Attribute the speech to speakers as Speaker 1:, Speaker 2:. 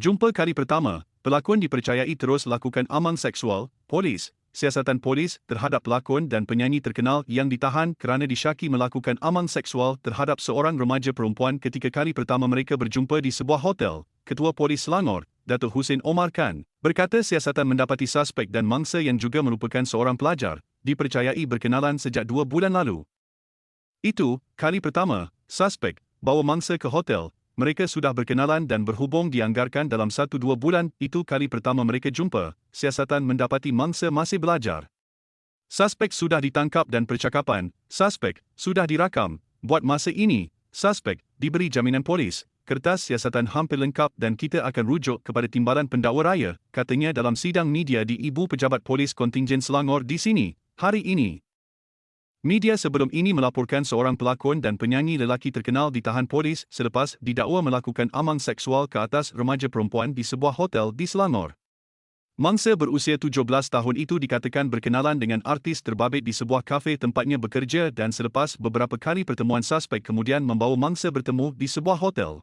Speaker 1: Jumpa kali pertama, pelakon dipercayai terus lakukan amal seksual, polis, siasatan polis terhadap pelakon dan penyanyi terkenal yang ditahan kerana disyaki melakukan amal seksual terhadap seorang remaja perempuan ketika kali pertama mereka berjumpa di sebuah hotel. Ketua Polis Selangor, Datuk Hussein Omar Khan, berkata siasatan mendapati suspek dan mangsa yang juga merupakan seorang pelajar, dipercayai berkenalan sejak dua bulan lalu. Itu, kali pertama, suspek, bawa mangsa ke hotel, mereka sudah berkenalan dan berhubung dianggarkan dalam satu-dua bulan, itu kali pertama mereka jumpa, siasatan mendapati mangsa masih belajar. Suspek sudah ditangkap dan percakapan, suspek, sudah dirakam, buat masa ini, suspek, diberi jaminan polis, kertas siasatan hampir lengkap dan kita akan rujuk kepada timbalan pendakwa raya, katanya dalam sidang media di Ibu Pejabat Polis Kontingen Selangor di sini, hari ini. Media sebelum ini melaporkan seorang pelakon dan penyanyi lelaki terkenal ditahan polis selepas didakwa melakukan amal seksual ke atas remaja perempuan di sebuah hotel di Selangor. Mangsa berusia 17 tahun itu dikatakan berkenalan dengan artis terbabit di sebuah kafe tempatnya bekerja dan selepas beberapa kali pertemuan suspek kemudian membawa mangsa bertemu di sebuah hotel.